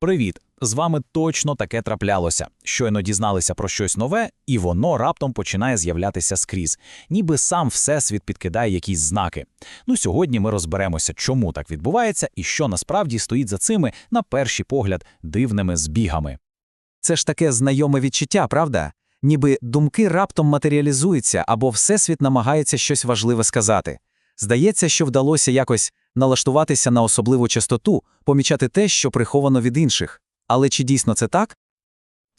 Привіт! З вами точно таке траплялося. Щойно дізналися про щось нове, і воно раптом починає з'являтися скрізь, ніби сам всесвіт підкидає якісь знаки. Ну, сьогодні ми розберемося, чому так відбувається і що насправді стоїть за цими, на перший погляд, дивними збігами. Це ж таке знайоме відчуття, правда? Ніби думки раптом матеріалізуються або Всесвіт намагається щось важливе сказати. Здається, що вдалося якось налаштуватися на особливу частоту, помічати те, що приховано від інших. Але чи дійсно це так?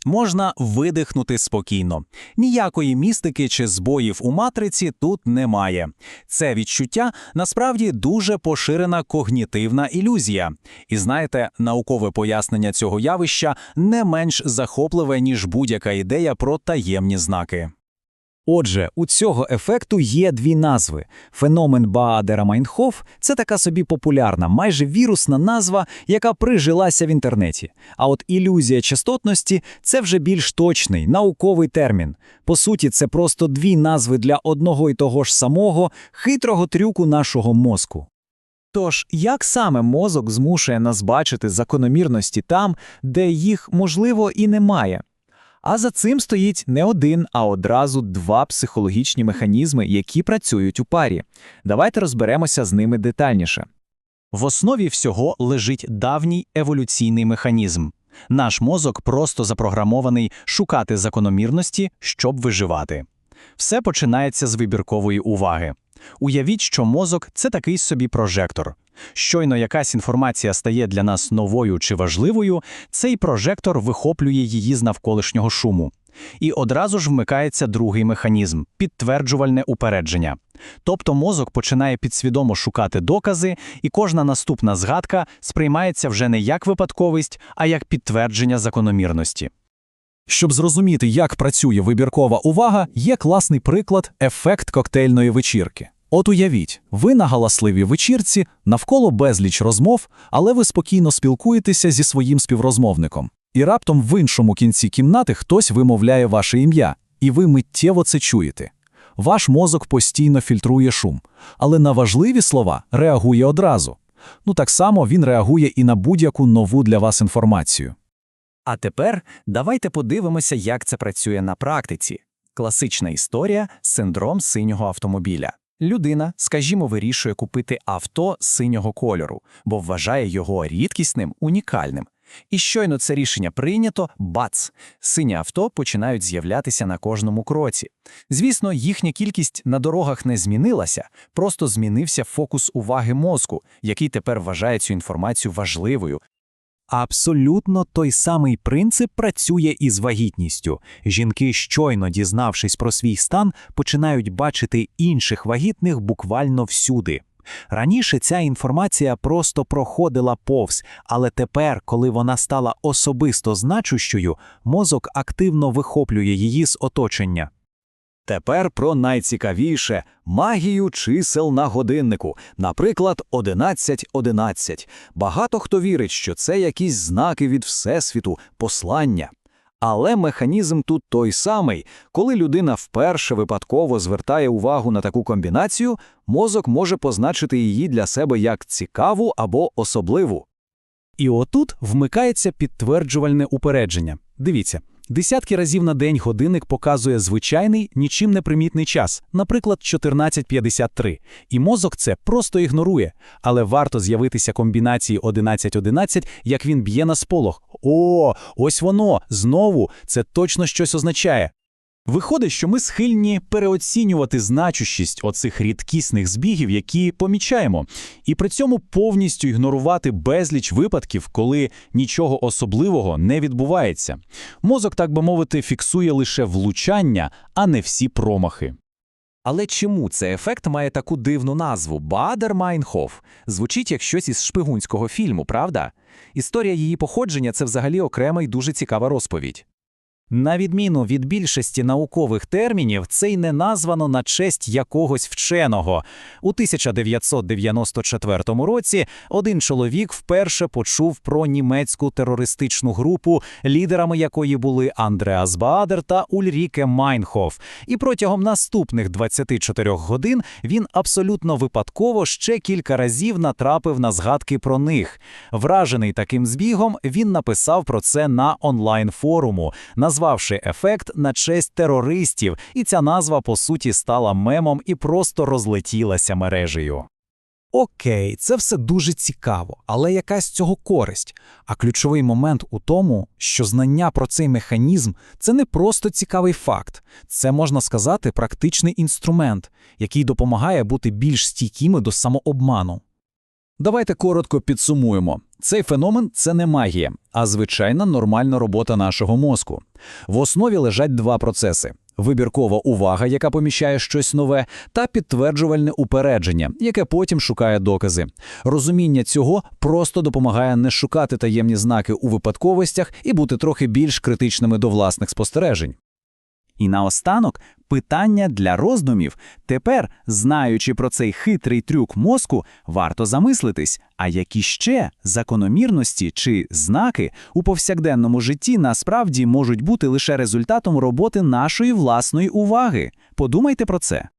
Можна видихнути спокійно. Ніякої містики чи збоїв у матриці тут немає. Це відчуття насправді дуже поширена когнітивна ілюзія. І знаєте, наукове пояснення цього явища не менш захопливе, ніж будь-яка ідея про таємні знаки. Отже, у цього ефекту є дві назви. Феномен Баадера-Майнхоф – це така собі популярна, майже вірусна назва, яка прижилася в інтернеті. А от ілюзія частотності – це вже більш точний, науковий термін. По суті, це просто дві назви для одного і того ж самого хитрого трюку нашого мозку. Тож, як саме мозок змушує нас бачити закономірності там, де їх, можливо, і немає? А за цим стоїть не один, а одразу два психологічні механізми, які працюють у парі. Давайте розберемося з ними детальніше. В основі всього лежить давній еволюційний механізм. Наш мозок просто запрограмований шукати закономірності, щоб виживати. Все починається з вибіркової уваги. Уявіть, що мозок це такий собі прожектор. Щойно якась інформація стає для нас новою чи важливою, цей прожектор вихоплює її з навколишнього шуму. І одразу ж вмикається другий механізм підтверджувальне упередження. Тобто мозок починає підсвідомо шукати докази, і кожна наступна згадка сприймається вже не як випадковість, а як підтвердження закономірності. Щоб зрозуміти, як працює вибіркова увага, є класний приклад ефект коктейльної вечірки. От уявіть, ви на галасливій вечірці, навколо безліч розмов, але ви спокійно спілкуєтеся зі своїм співрозмовником. І раптом в іншому кінці кімнати хтось вимовляє ваше ім'я, і ви миттєво це чуєте. Ваш мозок постійно фільтрує шум, але на важливі слова реагує одразу. Ну так само він реагує і на будь-яку нову для вас інформацію. А тепер давайте подивимося, як це працює на практиці. Класична історія синдром синього автомобіля. Людина, скажімо, вирішує купити авто синього кольору, бо вважає його рідкісним, унікальним. І щойно це рішення прийнято, бац! Сині авто починають з'являтися на кожному кроці. Звісно, їхня кількість на дорогах не змінилася, просто змінився фокус уваги мозку, який тепер вважає цю інформацію важливою, Абсолютно той самий принцип працює і з вагітністю. Жінки, щойно дізнавшись про свій стан, починають бачити інших вагітних буквально всюди. Раніше ця інформація просто проходила повз, але тепер, коли вона стала особисто значущою, мозок активно вихоплює її з оточення. Тепер про найцікавіше магію чисел на годиннику, наприклад, 11.11. Багато хто вірить, що це якісь знаки від Всесвіту, послання. Але механізм тут той самий, коли людина вперше випадково звертає увагу на таку комбінацію, мозок може позначити її для себе як цікаву або особливу. І отут вмикається підтверджувальне упередження. Дивіться, десятки разів на день годинник показує звичайний, нічим не примітний час, наприклад, 14.53. І мозок це просто ігнорує. Але варто з'явитися комбінації 11.11, як він б'є на сполох. О, ось воно! Знову це точно щось означає. Виходить, що ми схильні переоцінювати значущість оцих рідкісних збігів, які помічаємо, і при цьому повністю ігнорувати безліч випадків, коли нічого особливого не відбувається. Мозок, так би мовити, фіксує лише влучання, а не всі промахи. Але чому цей ефект має таку дивну назву Бадер-Майнхоф? Звучить як щось із шпигунського фільму, правда? Історія її походження це взагалі окрема і дуже цікава розповідь. На відміну від більшості наукових термінів, це й не названо на честь якогось вченого. У 1994 році один чоловік вперше почув про німецьку терористичну групу, лідерами якої були Андреас Баадер та Ульріке Майнхоф. І протягом наступних 24 годин він абсолютно випадково ще кілька разів натрапив на згадки про них. Вражений таким збігом, він написав про це на онлайн-форуму, назвавши ефект на честь терористів, і ця назва по суті стала мемом і просто розлетілася мережею. Окей, це все дуже цікаво, але яка з цього користь? А ключовий момент у тому, що знання про цей механізм це не просто цікавий факт, це можна сказати практичний інструмент, який допомагає бути більш стійкими до самообману. Давайте коротко підсумуємо. Цей феномен це не магія, а звичайна нормальна робота нашого мозку. В основі лежать два процеси: вибіркова увага, яка поміщає щось нове, та підтверджувальне упередження, яке потім шукає докази. Розуміння цього просто допомагає не шукати таємні знаки у випадковостях і бути трохи більш критичними до власних спостережень. І наостанок питання для роздумів. Тепер, знаючи про цей хитрий трюк мозку, варто замислитись, а які ще закономірності чи знаки у повсякденному житті насправді можуть бути лише результатом роботи нашої власної уваги. Подумайте про це.